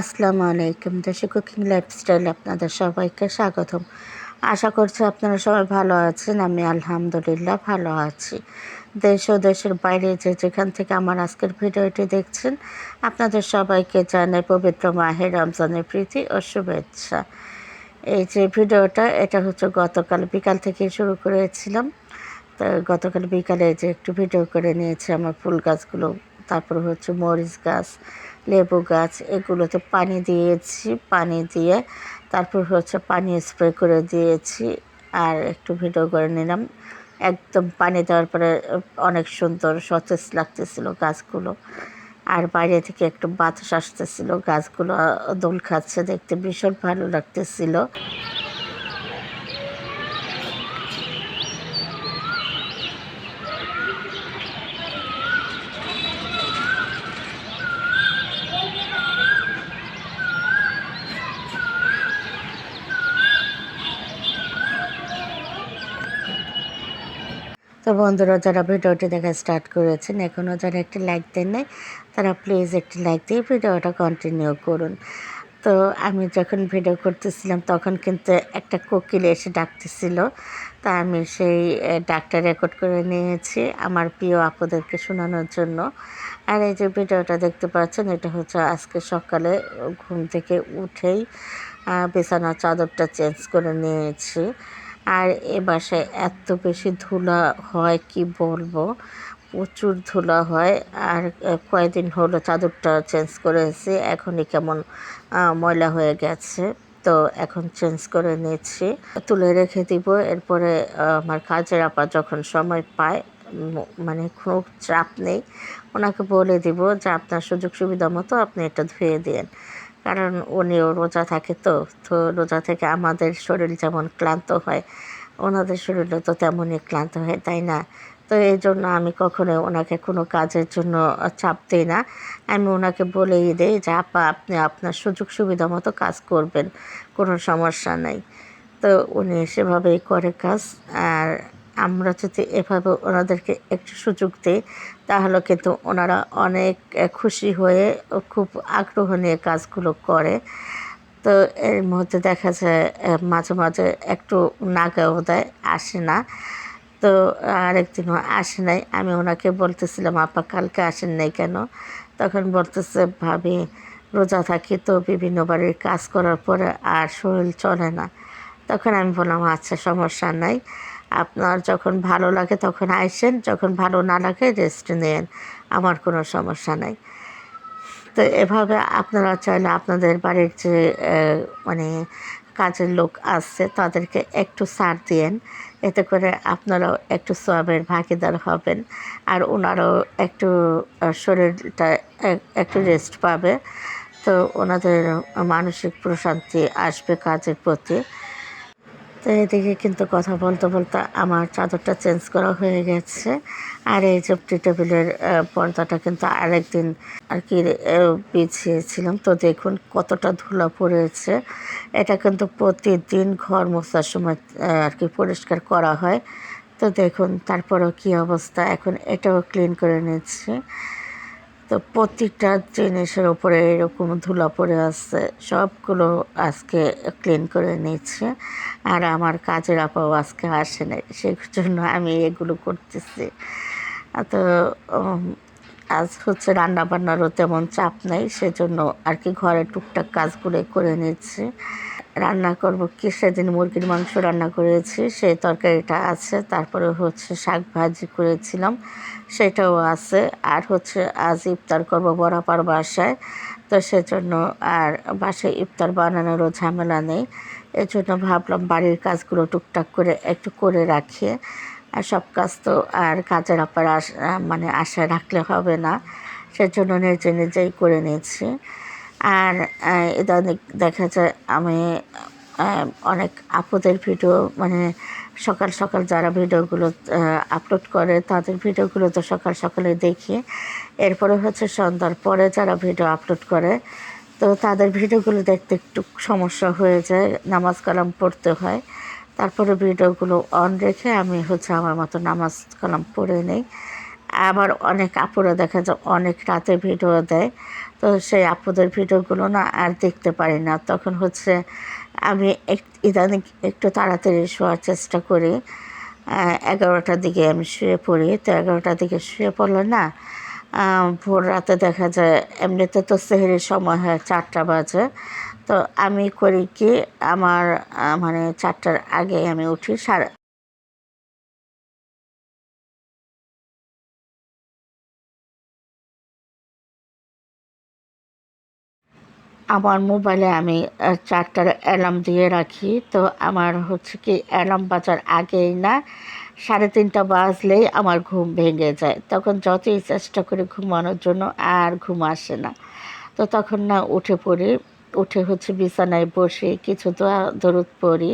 আসসালামু আলাইকুম। দেশে কুকিং লাইফস্টাইল আপনাদের সবাইকে স্বাগতম। আশা করছি আপনারা সবাই ভালো আছেন, আমি আলহামদুলিল্লাহ ভালো আছি। দেশ ও দেশের বাইরে যে যেখান থেকে আমার আজকের ভিডিওটি দেখছেন, আপনাদের সবাইকে জানাই পবিত্র মাহের রমজানের প্রীতি ও শুভেচ্ছা। এই যে ভিডিওটা, এটা হচ্ছে গতকাল বিকাল থেকে শুরু করেছিলাম। তো গতকাল বিকালে যে একটু ভিডিও করে নিয়েছি, আমার ফুল গাছগুলো, তারপর হচ্ছে মরিচ গাছ লেবু গাছ, এগুলোতে পানি দিয়েছি, পানি দিয়ে তারপর হচ্ছে পানি স্প্রে করে দিয়েছি আর একটু ভিডিও করে নিলাম। একদম পানি দেওয়ার পরে অনেক সুন্দর সতেজ লাগতেছিল গাছগুলো। আর বাইরে থেকে একটু বাতাস আসতেছিল, গাছগুলো দোল খাচ্ছে, দেখতে ভীষণ ভালো লাগতেছিল। তো বন্ধুরা যারা ভিডিওটি দেখা স্টার্ট করেছেন এখনও যারা একটি লাইক দেন নাই, তারা প্লিজ একটি লাইক দিয়ে ভিডিওটা কন্টিনিউ করুন। তো আমি যখন ভিডিও করতেছিলাম, তখন কিন্তু একটা কোকিল এসে ডাকতেছিল। তা আমি সেই ডাকটা রেকর্ড করে নিয়েছি আমার প্রিয় আপুদেরকে শোনানোর জন্য। আর এই যে ভিডিওটা দেখতে পাচ্ছেন, এটা হচ্ছে আজকে সকালে ঘুম থেকে উঠেই বিছানার চাদরটা চেঞ্জ করে নিয়েছি। আর এ বাসায় এত বেশি ধুলা হয়, কি বলব? প্রচুর ধুলা হয়। আর কয়েকদিন হলো চাদরটা চেঞ্জ করেছি এখনই কেমন ময়লা হয়ে গেছে। তো এখন চেঞ্জ করে নিচ্ছি তুলে রেখে দিব, এরপরে আমার কাজের আপা যখন সময় পায় মানে কোনো চাপ নেই, ওনাকে বলে দিব যে আপনার সুযোগ সুবিধা মতো আপনি এটা ধুয়ে দিন। কারণ উনিও রোজা থাকে তো তো রোজা থেকে আমাদের শরীর যেমন ক্লান্ত হয়, ওনাদের শরীরও তো তেমনই ক্লান্ত হয়, তাই না? তো এই জন্য আমি কখনো ওনাকে কোনো কাজের জন্য চাপ দিই না। আমি ওনাকে বলেই দিই যে, আপা, আপনি আপনার সুযোগ সুবিধা মতো কাজ করবেন, কোনো সমস্যা নাই। তো উনি সেভাবেই করে কাজ, আর আমরা যদি এভাবে ওনাদেরকে একটু সুযোগ দিই, তাহলে কিন্তু ওনারা অনেক খুশি হয়ে খুব আগ্রহ নিয়ে কাজগুলো করে। তো এর মধ্যে দেখা যায় মাঝে মাঝে একটু নাগাও দেয়, আসে না। তো আরেকদিনও আসে নাই। আমি ওনাকে বলতেছিলাম, আপা, কালকে আসেন নাই কেন? তখন বলতেছে, ভাবি, রোজা থাকি তো বিভিন্ন বাড়ির কাজ করার পরে আর শরীর চলে না। তখন আমি বললাম আচ্ছা সমস্যা নাই। আপনার যখন ভালো লাগে তখন আইসেন, যখন ভালো না লাগে রেস্ট নেন, আমার কোনো সমস্যা নাই। তো এভাবে আপনারা চাইলে আপনাদের বাড়ির যে মানে কাজের লোক আসছে তাদেরকে একটু সার দিয়েন, এতে করে আপনারাও একটু সোয়াবের ভাগিদার হবেন আর ওনারাও একটু শরীরটা একটু রেস্ট পাবে। তো ওনাদের মানসিক প্রশান্তি আসবে কাজের প্রতি। তো এদিকে কিন্তু কথা বলতে বলতে আমার চাদরটা চেঞ্জ করা হয়ে গেছে। আর এই চপটি টেবিলের পর্দাটা কিন্তু আরেকদিন আর কি বিছিয়েছিলাম। তো দেখুন কতটা ধুলা পড়েছে। এটা কিন্তু প্রতিদিন ঘর মোছার সময় আর কি পরিষ্কার করা হয়। তো দেখুন তারপরেও কী অবস্থা। এখন এটাও ক্লিন করে নিচ্ছি। তো প্রতিটা জিনিসের উপরে এরকম ধুলা পড়ে আসছে সবগুলো আজকে ক্লিন করে নিচ্ছে আর আমার কাজের আপাও আজকে আসে নাই সেই জন্য আমি এগুলো করতেছি। তো আজ হচ্ছে রান্না বান্নারও তেমন চাপ নেই, সেজন্য আর কি ঘরে টুকটাক কাজগুলো করে নিচ্ছি রান্না করব কি? সেদিন মুরগির মাংস রান্না করেছি, সেই তরকারিটা আছে, তারপরে হচ্ছে শাক ভাজি করেছিলাম, সেটাও আছে। আর হচ্ছে আজ ইফতার করব বরাপার বাসায়, তো সেজন্য আর বাসায় ইফতার বানানোরও ঝামেলা নেই। এজন্য ভাবলাম বাড়ির কাজগুলো টুকটাক করে একটু করে রাখি। আর সব কাজ তো আর কাজের আপার মানে আশায় রাখলে হবে না, সেজন্য নিজে নিজেই করে নিয়েছি। আর ইদানিং দেখা যায় আমি অনেক আপুদের ভিডিও মানে সকাল সকাল যারা ভিডিওগুলো আপলোড করে তাদের ভিডিওগুলো তো সকাল সকালে দেখি। এরপরে হচ্ছে সন্ধ্যার পরে যারা ভিডিও আপলোড করে, তো তাদের ভিডিওগুলো দেখতে একটু সমস্যা হয়ে যায়, নামাজ কালাম পড়তে হয়। তারপরে ভিডিওগুলো অন রেখে আমি হচ্ছে আমার মতো নামাজ কালাম পড়ে নেই। আবার অনেক আপুরা দেখা যায় অনেক রাতে ভিডিও দেয়। তো সেই আপুদের ভিডিওগুলো না আর দেখতে পারি না। তখন হচ্ছে আমি ইদানিং একটু তাড়াতাড়ি শোয়ার চেষ্টা করি। এগারোটার দিকে আমি শুয়ে পড়ি। তো এগারোটার দিকে শুয়ে পড়লে না ভোর রাতে দেখা যায় এমনিতে তো সেহেরির সময় হয় চারটা বাজে। তো আমি করি কি, আমার মানে চারটার আগে আমি উঠি। সাড়ে আমার মোবাইলে আমি চারটার অ্যালার্ম দিয়ে রাখি। তো আমার হচ্ছে কি অ্যালার্ম বাজার আগেই না, সাড়ে তিনটা বাজলেই আমার ঘুম ভেঙে যায়। তখন যতই চেষ্টা করি ঘুমানোর জন্য, আর ঘুম আসে না। তো তখন না উঠে পড়ি, উঠে হচ্ছে বিছানায় বসে কিছু দোয়া, দরুদ পড়ি।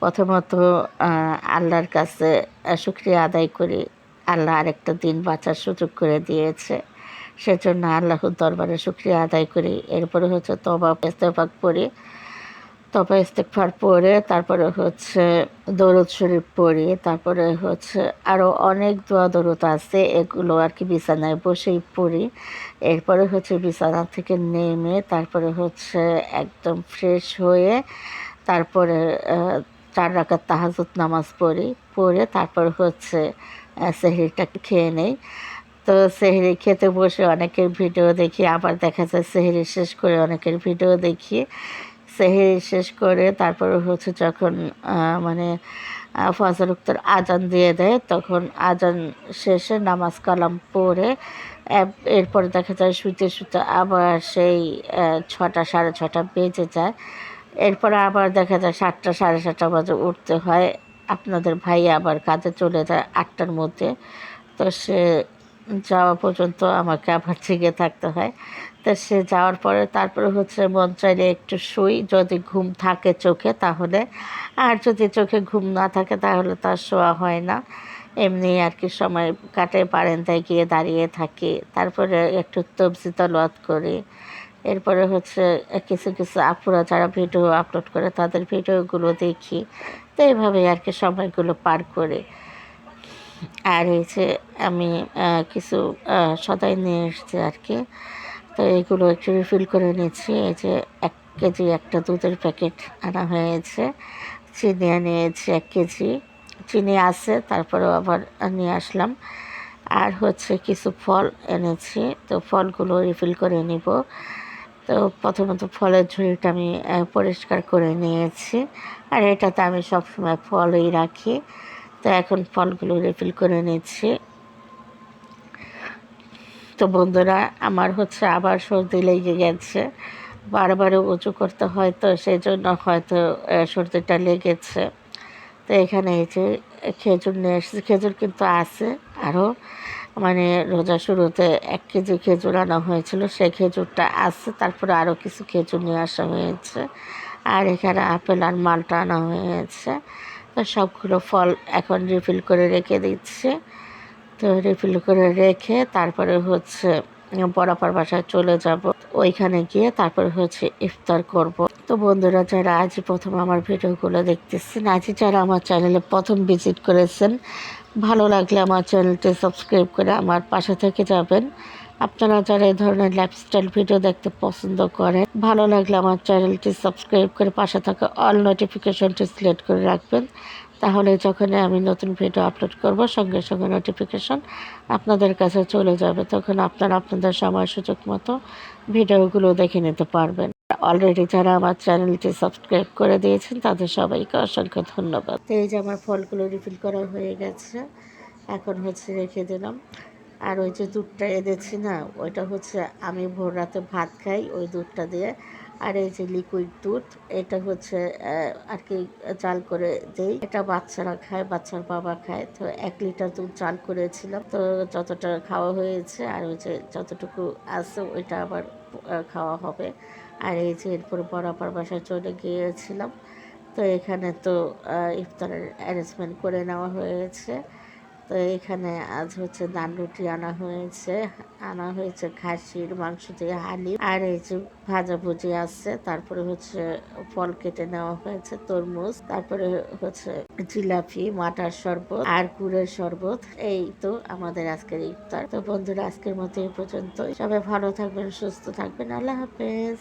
প্রথমত আল্লাহর কাছে শুক্রিয়া আদায় করি। আল্লাহ আরেকটা দিন বাঁচার সুযোগ করে দিয়েছে। সেজন্য আল্লাহর দরবারে শুক্রিয়া আদায় করি। এরপরে হচ্ছে তবা ইস্তেফাক পড়ি। তবা ইস্তেকফার পড়ে, তারপরে হচ্ছে দরুদ শরীফ পড়ি। তারপরে হচ্ছে আরও অনেক দোয়া দরুদ আছে, এগুলো আর কি বিছানায় বসেই পড়ি। এরপরে হচ্ছে বিছানা থেকে নেমে, তারপরে হচ্ছে একদম ফ্রেশ হয়ে তারপরে চার রাকাত তাহাজুদ নামাজ পড়ি। পড়ে তারপর হচ্ছে সেহরিটা খেয়ে নেই। তো সেহরি খেতে বসে অনেকের ভিডিও দেখি, আবার দেখা যায় সেহরি শেষ করে অনেকের ভিডিও দেখি। সেহরি শেষ করে তারপর হচ্ছে যখন মানে ফজর উক্তর আজান দিয়ে দেয়, তখন আজান শেষে নামাজ কালাম পড়ে এরপরে দেখা যায় শুতে শুতে আবার সেই ছটা, সাড়ে ছটা বেজে যায়। এরপরে আবার দেখা যায় সাতটা, সাড়ে সাতটা বাজে উঠতে হয়। আপনাদের ভাই আবার কাজে চলে যায় আটটার মধ্যে। তো সে যাওয়া পর্যন্ত আমাকে আবার জেগে থাকতে হয়। তো সে যাওয়ার পরে তারপরে হচ্ছে মন চাইলে একটু শুই, যদি ঘুম থাকে চোখে তাহলে। আর যদি চোখে ঘুম না থাকে তাহলে তার শোয়া হয় না। এমনি আর কি সময় কাটে, বারান্দায় গিয়ে দাঁড়িয়ে থাকি। তারপরে একটু তবজি তলোয়াত করি। এরপরে হচ্ছে কিছু কিছু আপুরা যারা ভিডিও আপলোড করে তাদের ভিডিওগুলো দেখি। তো এইভাবেই আর কি সময়গুলো পার করে। আর হয়েছে আমি কিছু সদাই নিয়ে এসেছি আর কি তো এগুলো একটু রিফিল করে নিচ্ছি এই যে এক কেজি একটা দুধের প্যাকেট আনা হয়েছে। চিনি নিয়েছি এক কেজি। চিনি আছে, তারপরেও আবার নিয়ে আসলাম। আর হচ্ছে কিছু ফল এনেছি। তো ফলগুলো রিফিল করে নিব। তো প্রথমত ফলের ঝুড়িটা আমি পরিষ্কার করে নিয়েছি। আর এটাতে আমি সবসময় ফলই রাখি। তো এখন ফলগুলো রিফিল করে নিচ্ছি। তো বন্ধুরা, আমার হচ্ছে আবার সর্দি লেগে গেছে। বারবার উঁচু করতে হয় তো সেই জন্য হয়তো সর্দিটা লেগেছে। তো এখানে এই যে খেজুর নিয়ে এসেছি। খেজুর কিন্তু আছে আরও মানে রোজা শুরুতে এক কেজি খেজুর আনা হয়েছিল, সেই খেজুরটা আছে। তারপরে আরও কিছু খেজুর নিয়ে আসা হয়েছে। আর এখানে আপেল আর মালটা আনা হয়েছে। সবগুলো ফল এখন রিফিল করে রেখে দিচ্ছে। তো রিফিল করে রেখে তারপরে হচ্ছে বরাবর বাসায় চলে যাব। ওইখানে গিয়ে তারপরে হচ্ছে ইফতার করব। তো বন্ধুরা, যারা আজ প্রথম আমার ভিডিওগুলো দেখতেছেন আজই যারা আমার চ্যানেলে প্রথম ভিজিট করেছেন, ভালো লাগলে আমার চ্যানেলটি সাবস্ক্রাইব করে আমার পাশে থেকে যাবেন। আপনারা যারা এই ধরনের লাইফস্টাইল ভিডিও দেখতে পছন্দ করেন, ভালো লাগলে আমার চ্যানেলটি সাবস্ক্রাইব করে পাশে থাকা অল নোটিফিকেশনটি সিলেক্ট করে রাখবেন। তাহলে যখন আমি নতুন ভিডিও আপলোড করব, সঙ্গে সঙ্গে নোটিফিকেশন আপনাদের কাছে চলে যাবে। তখন আপনারা আপনাদের সময় সুযোগ মতো ভিডিওগুলো দেখে নিতে পারবেন। অলরেডি যারা আমার চ্যানেলটি সাবস্ক্রাইব করে দিয়েছেন, তাদের সবাইকে অসংখ্য ধন্যবাদ। এই যে আমার ফলগুলো রিফিল করা হয়ে গেছে, এখন হচ্ছে রেখে দিলাম। আর ওই যে দুধটা এনেছি না, ওইটা হচ্ছে আমি ভোর রাতে ভাত খাই ওই দুধটা দিয়ে। আর এই যে লিকুইড দুধ, এটা হচ্ছে আর কি চাল করে দেই। এটা বাচ্চারা খায়, বাচ্চার বাবা খায়। তো এক লিটার দুধ চাল করেছিলাম। তো যতটা খাওয়া হয়েছে আর ওই যে যতটুকু আছে ওইটা আবার খাওয়া হবে। আর এই যে এরপর বরাবর বাসায় চলে গিয়েছিলাম। তো এখানে তো ইফতারের অ্যারেঞ্জমেন্ট করে নেওয়া হয়েছে। তো এখানে আজ হচ্ছে রুটি আনা হয়েছে। আনা হয়েছে খাসির, মাংস দিয়ে হালি আর এই যে ভাজা ভুজি আছে। তারপরে হচ্ছে ফল কেটে নেওয়া হয়েছে, তরমুজ। তারপরে হচ্ছে জিলাপি, মাটার শরবত আর গুড়ের শরবত। এই তো আমাদের আজকের ইফতার। তো বন্ধুরা, আজকের মতো এই পর্যন্ত সবাই ভালো থাকবেন, সুস্থ থাকবেন। আল্লাহ হাফেজ।